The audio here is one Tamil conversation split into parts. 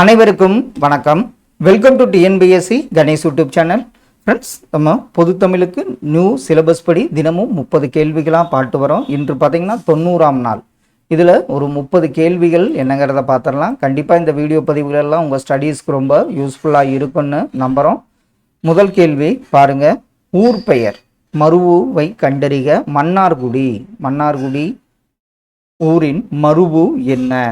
அனைவருக்கும் வணக்கம். Welcome to TNPSC Ganesh YouTube channel friends நம்ம பொது தமிழுக்கு நியூ சிலபஸ் படி தினமும் முப்பது கேள்விகளாக பாட்டு வரோம். இன்று பார்த்தீங்கன்னா தொண்ணூறாம் நாள். இதில் ஒரு முப்பது கேள்விகள் என்னங்கிறத பார்த்துடலாம் கண்டிப்பாக இந்த வீடியோ பதிவுகளெல்லாம் உங்கள் ஸ்டடீஸ்க்கு ரொம்ப யூஸ்ஃபுல்லாக இருக்குன்னு நம்புகிறோம் முதல் கேள்வி பாருங்கள் ஊர் பெயர். மருவுவை கண்டறிக. மன்னார்குடி. மன்னார்குடி ஊரின் மருவு என்ன?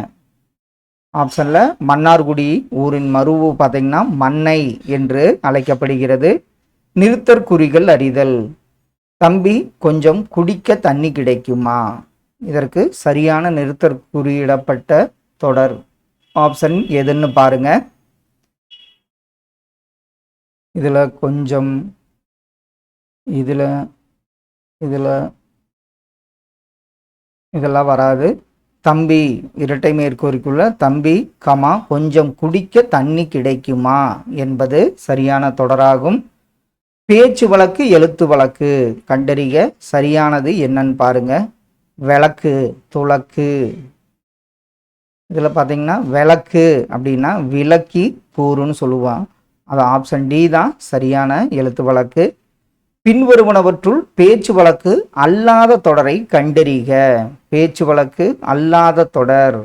ஆப்ஷனில் மன்னார்குடி ஊரின் மருவு பார்த்தீங்கன்னா மண்ணை என்று அழைக்கப்படுகிறது. நிறுத்தற்குறிகள் அறிதல். தம்பி கொஞ்சம் குடிக்க தண்ணி கிடைக்குமா? இதற்கு சரியான நிறுத்தற்குறியிடப்பட்ட தொடர். ஆப்ஷன் எதுன்னு பாருங்க. இதில் கொஞ்சம் இதில் இதில் இதெல்லாம் வராது. தம்பி இரட்டை மேற்கூறிக்குள்ள தம்பி கமா கொஞ்சம் குடிக்க தண்ணி கிடைக்குமா? என்பது சரியான தொடராகும். பேச்சு வழக்கு எழுத்து வழக்கு. கண்டறிய சரியானது என்னன்னு பாருங்க. விளக்கு துளக்கு. இதில் பார்த்தீங்கன்னா விளக்கு அப்படின்னா விளக்கி கூறுன்னு சொல்லுவான். அது ஆப்ஷன் டி தான் சரியான எழுத்து வழக்கு. பின்வருவனவற்றுள் பேச்சு வழக்கு அல்லாத தொடரை கண்டறிக. பேச்சு வழக்கு அல்லாத தொடர்.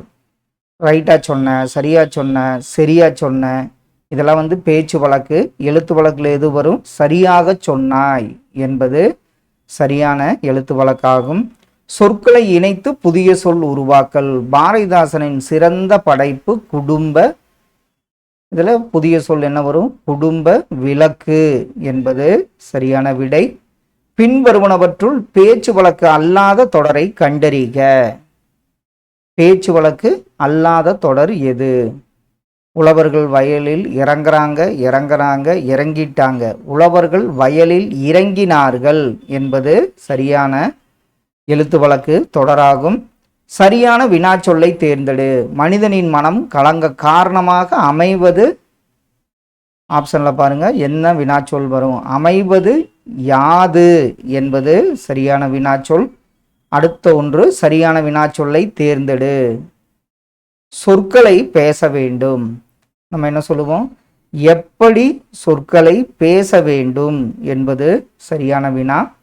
ரைட்டாக சொன்ன சரியா சொன்ன சரியா சொன்ன. இதெல்லாம் வந்து பேச்சு வழக்கு எழுத்து வழக்கில் எது வரும்? சரியாக சொன்னாய் என்பது சரியான எழுத்து வழக்காகும். சொற்களை இணைத்து புதிய சொல் உருவாக்கல். பாரதிதாசனின் சிறந்த படைப்பு குடும்ப இதில் புதிய சொல் என்ன வரும்? குடும்ப விளக்கு என்பது சரியான விடை. பின்வருவனவற்றுள் பேச்சு வழக்கு அல்லாத தொடரை கண்டறிக. பேச்சு வழக்கு அல்லாத தொடர் எது? உழவர்கள் வயலில் இறங்குறாங்க இறங்குறாங்க இறங்கிட்டாங்க. உழவர்கள் வயலில் இறங்கினார்கள் என்பது சரியான எழுத்து வழக்கு தொடராகும். சரியான வினாச்சொல்லை தேர்ந்தெடு. மனிதனின் மனம் கலங்க காரணமாக அமைவது. ஆப்ஷனில் பாருங்கள் என்ன வினாச்சொல் வரும்? அமைவது யாது என்பது சரியான வினாச்சொல். அடுத்த ஒன்று சரியான வினாச்சொல்லை தேர்ந்தெடு. சொற்களை பேச வேண்டும். நம்ம என்ன சொல்லுவோம்? எப்படி சொற்களை பேச வேண்டும் என்பது சரியான வினா.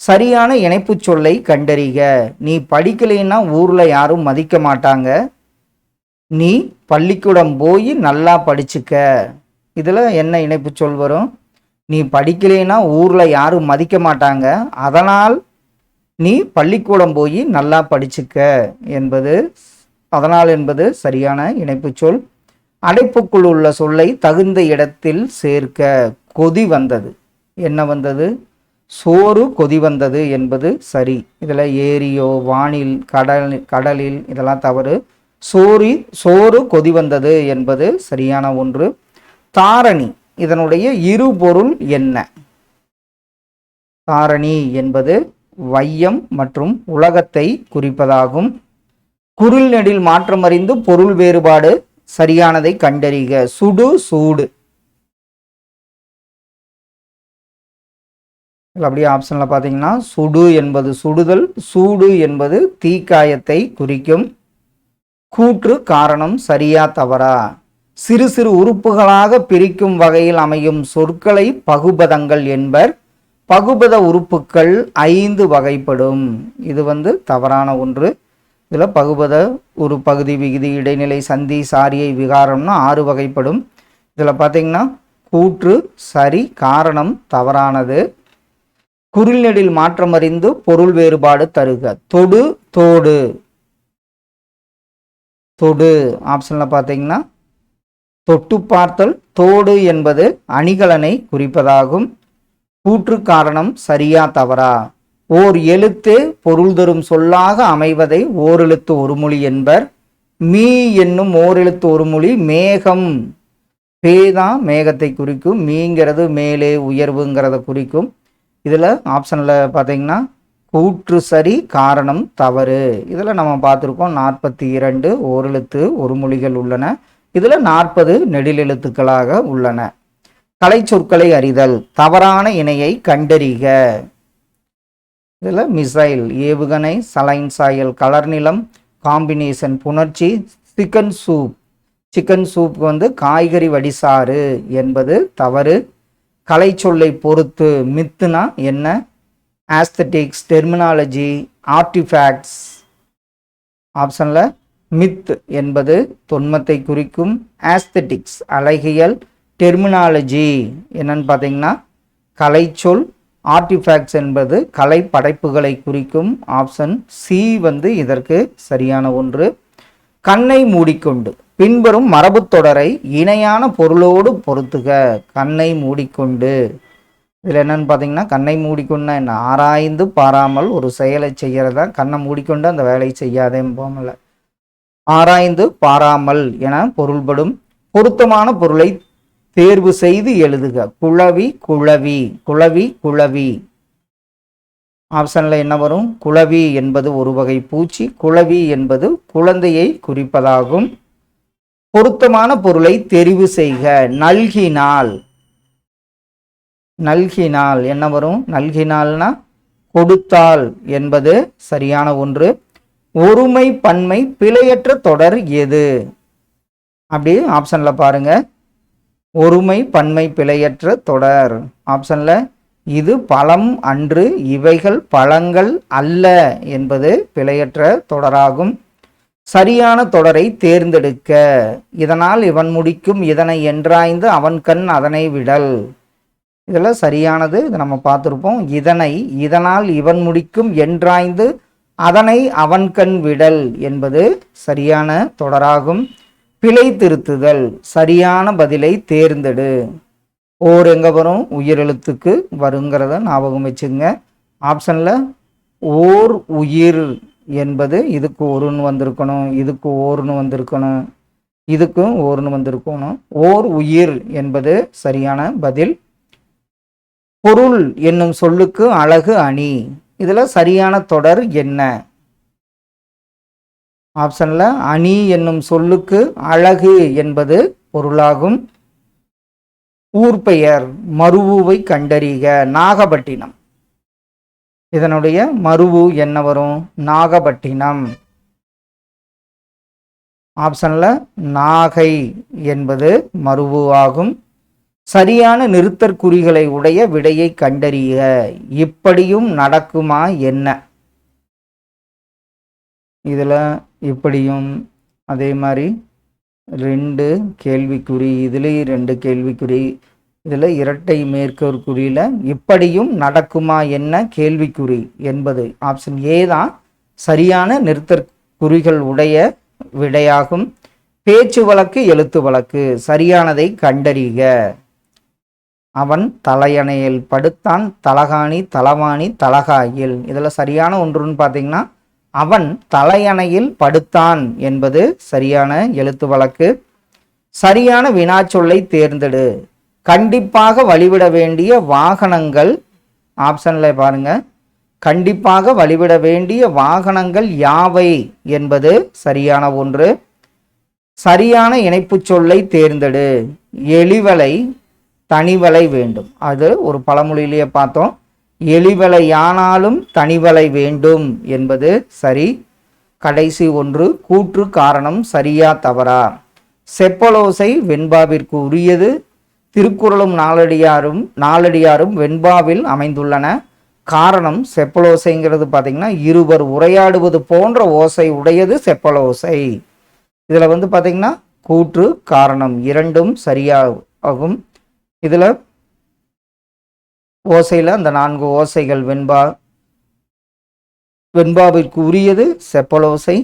சரியான இணைப்பு சொல்லை கண்டறிக. நீ படிக்கலைன்னா ஊரில் யாரும் மதிக்க மாட்டாங்க. நீ பள்ளிக்கூடம் போய் நல்லா படிச்சுக்க. இதில் என்ன இணைப்பு சொல் வரும்? நீ படிக்கலைன்னா ஊரில் யாரும் மதிக்க மாட்டாங்க. அதனால் நீ பள்ளிக்கூடம் போய் நல்லா படிச்சுக்க என்பது அதனால் என்பது சரியான இணைப்பு சொல். அடைப்புக்குள் உள்ள சொல்லை தகுந்த இடத்தில் சேர்க்க. கொதி வந்தது. என்ன வந்தது? சோறு கொதி வந்தது என்பது சரி. இதில் ஏரியோ வானில் கடல் கடலில் இதெல்லாம் தவறு. சோறு சோறு கொதி வந்தது என்பது சரியான ஒன்று. தாரணி இதனுடைய இரு பொருள் என்ன? தாரணி என்பது வையம் மற்றும் உலகத்தை குறிப்பதாகும். குரில் நெடில் மாற்றமறிந்து பொருள் வேறுபாடு சரியானதை கண்டறிக. சுடு சூடு. அப்படியே ஆப்ஷனில் பார்த்தீங்கன்னா சுடு என்பது சுடுதல் சூடு என்பது தீக்காயத்தை குறிக்கும். கூற்று காரணம் சரியா தவறா? சிறு சிறு உறுப்புகளாக பிரிக்கும் வகையில் அமையும் சொற்களை பகுபதங்கள் என்பர். பகுபத உறுப்புக்கள் ஐந்து வகைப்படும். இது வந்து தவறான ஒன்று. இதில் பகுபத ஒரு பகுதி விகுதி இடைநிலை சந்தி சாரியை விகாரம்னு ஆறு வகைப்படும். இதில் பார்த்தீங்கன்னா கூற்று சரி காரணம் தவறானது. குரில்நெடில் மாற்றமறிந்து பொருள் வேறுபாடு தருக. தொடு தோடு. தொடு ஆப்ஷனில் பார்த்தீங்கன்னா தொட்டு பார்த்தல் தோடு என்பது அணிகலனை குறிப்பதாகும். கூற்று காரணம் சரியா தவறா? ஓர் எழுத்து பொருள் தரும் சொல்லாக அமைவதை ஓரெழுத்து ஒரு மொழி என்பர். மீ என்னும் ஓரெழுத்து ஒரு மொழி மேகம். பேதான் மேகத்தை குறிக்கும். மீங்கிறது மேலே உயர்வுங்கிறத குறிக்கும். இதில் ஆப்ஷனில் பார்த்தீங்கன்னா கூற்று சரி காரணம் தவறு. இதில் நம்ம பார்த்துருக்கோம் நாற்பத்தி இரண்டு ஓரெழுத்து ஒரு மொழிகள் உள்ளன. இதில் நாற்பது நெடிலெழுத்துக்களாக உள்ளன. கலை சொற்களை அறிதல் தவறான இணையை கண்டறிக. இதில் மிசைல் ஏவுகணை சலைன் சாயல் கலர் நிலம் காம்பினேஷன் புணர்ச்சி சிக்கன் சூப். சிக்கன் சூப் வந்து காய்கறி வடிசாறு என்பது தவறு. கலை சொல்லை பொறுத்து மித்துனா என்ன? ஆஸ்தட்டிக்ஸ் டெர்மினாலஜி ஆர்டிஃபேக்ட்ஸ் ஆப்ஷனில் மித் என்பது தொன்மத்தை குறிக்கும் ஆஸ்தட்டிக்ஸ் அழகியல் டெர்மினாலஜி என்னன்னு பார்த்தீங்கன்னா கலைச்சொல் ஆர்டிஃபேக்ட்ஸ் என்பது கலை படைப்புகளை குறிக்கும் ஆப்ஷன் சி வந்து இதற்கு சரியான ஒன்று. கண்ணை மூடிக்கொண்டு. பின்வரும் மரபு தொடரை இணையான பொருளோடு பொருத்துக. கண்ணை மூடிக்கொண்டு. இதில் என்னன்னு பார்த்தீங்கன்னா கண்ணை மூடிக்கொண்டா என்ன? ஆராய்ந்து பாராமல் ஒரு செயலை செய்கிறதா கண்ணை மூடிக்கொண்டு அந்த வேலையை செய்யாதேன்னு போமல ஆராய்ந்து பாராமல் என பொருள்படும் பொருத்தமான பொருளை தேர்வு செய்து எழுதுக. குழவி குழவி குழவி குழவி. ஆப்ஷனில் என்ன வரும்? குழவி என்பது ஒரு வகை பூச்சி குழவி என்பது குழந்தையை குறிப்பதாகும். பொருத்தமான பொருளை தெரிவு செய்க. நல்கினால். நல்கினால். என்ன வரும்? நல்கினால்னா கொடுத்தால் என்பது சரியான ஒன்று. ஒருமை பன்மை பிழையற்ற தொடர் எது? அப்படி ஆப்ஷன்ல பாருங்க. ஒருமை பன்மை பிழையற்ற தொடர். ஆப்ஷன்ல இது பழம் அன்று இவைகள் பழங்கள் அல்ல என்பது பிழையற்ற தொடராகும். சரியான தொடரை தேர்ந்தெடுக்க. இதனால் இவன் முடிக்கும் இதனை என்றாய்ந்து அவன் கண் அதனை விடல். இதில் சரியானது. இதை நம்ம பார்த்துருப்போம். இதனை இதனால் இவன் முடிக்கும் என்றாய்ந்து அதனை அவன் கண் விடல் என்பது சரியான தொடராகும். பிழை திருத்துதல் சரியான பதிலை தேர்ந்தெடு. ஓர் எங்க வரும்? உயிரெழுத்துக்கு வருங்கிறத ஞாபகம் வச்சுங்க. ஆப்ஷனில் ஓர் உயிர். என்பது இதுக்கு ஒருன்னு வந்திருக்கணும் இதுக்கு ஓர்னு வந்திருக்கணும் இதுக்கும் ஓர்னு வந்திருக்கணும். ஓர் உயிர் என்பது சரியான பதில். பொருள் என்னும் சொல்லுக்கு அழகு அணி. இதில் சரியான தொடர் என்ன? ஆப்ஷனில் அணி என்னும் சொல்லுக்கு அழகு என்பது பொருளாகும். ஊர் பெயர் மருவுவை கண்டறிக. நாகப்பட்டினம். இதனுடைய மருவு என்ன வரும்? நாகப்பட்டினம் ஆப்ஷனில் நாகை என்பது மருவு ஆகும். சரியான நிறுத்தற்குறிகளை உடைய விடையை கண்டறிய இப்படியும் நடக்குமா என்ன? இதில் இப்படியும் அதே மாதிரி ரெண்டு கேள்விக்குறி இதுலேயும் ரெண்டு கேள்விக்குறி இதில் இரட்டை மேற்கோற்குறியில் இப்படியும் நடக்குமா என்ன கேள்விக்குறி என்பது ஆப்ஷன் ஏ தான் சரியான நிறுத்தற்குறிகள் உடைய விடையாகும். பேச்சு வழக்கு எழுத்து வழக்கு சரியானதை கண்டறிக. அவன் தலையணையில் படுத்தான். தலகாணி தலவாணி தலகாயில். இதில் சரியான ஒன்றுன்னு பார்த்தீங்கன்னா அவன் தலையணையில் படுத்தான் என்பது சரியான எழுத்து வழக்கு. சரியான வினாச்சொல்லை தேர்ந்தெடு. கண்டிப்பாக வழிவிட வேண்டிய வாகனங்கள் ஆப்ஷனில் பாருங்க. கண்டிப்பாக வழிவிட வேண்டிய வாகனங்கள் யாவை என்பது சரியான ஒன்று. சரியான இணைப்பு சொல்லை தேர்ந்தெடு. எலிவலை தனிவலை வேண்டும். அது ஒரு பழமொழியிலேயே பார்த்தோம். எளிவலையானாலும் தனிவலை வேண்டும் என்பது சரி. கடைசி ஒன்று கூற்று காரணம் சரியா தவறா? செப்பலோசை வெண்பாவிற்கு உரியது. திருக்குறளும் நாலடியாரும் நாலடியாரும் வெண்பாவில் அமைந்துள்ளன. காரணம் செப்பலோசைங்கிறது பார்த்தீங்கன்னா இருவர் உரையாடுவது போன்ற ஓசை உடையது செப்பலோசை. இதில் வந்து பார்த்தீங்கன்னா கூற்று காரணம் இரண்டும் சரியாகும். இதில் ஓசையில் அந்த நான்கு ஓசைகள் வெண்பா வெண்பாவிற்கு உரியது செப்பலோசை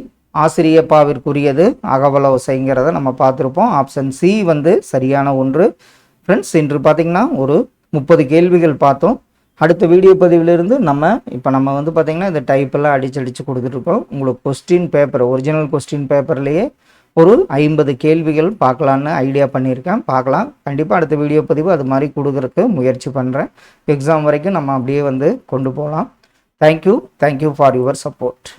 ஆசிரியப்பாவிற்குரியது அகவலோசைங்கிறத நம்ம பார்த்துருப்போம். ஆப்ஷன் சி வந்து சரியான ஒன்று. ஃப்ரெண்ட்ஸ் இன்று பார்த்தீங்கன்னா ஒரு முப்பது கேள்விகள் பார்த்தோம். அடுத்த வீடியோ பதிவிலிருந்து நம்ம இப்போ நம்ம வந்து பார்த்திங்கன்னா இந்த டைப்பெல்லாம் அடிச்சு அடித்து கொடுத்துட்ருக்கோம் உங்களுக்கு கொஸ்டின் பேப்பர் ஒரிஜினல் கொஸ்டின் பேப்பர்லேயே ஒரு ஐம்பது கேள்விகள் பார்க்கலான்னு ஐடியா பண்ணியிருக்கேன். பார்க்கலாம். கண்டிப்பாக அடுத்த வீடியோ பதிவு அது மாதிரி கொடுக்குறக்கு முயற்சி பண்ணுறேன் எக்ஸாம் வரைக்கும் நம்ம அப்படியே வந்து கொண்டு போகலாம். Thank you thank you for your support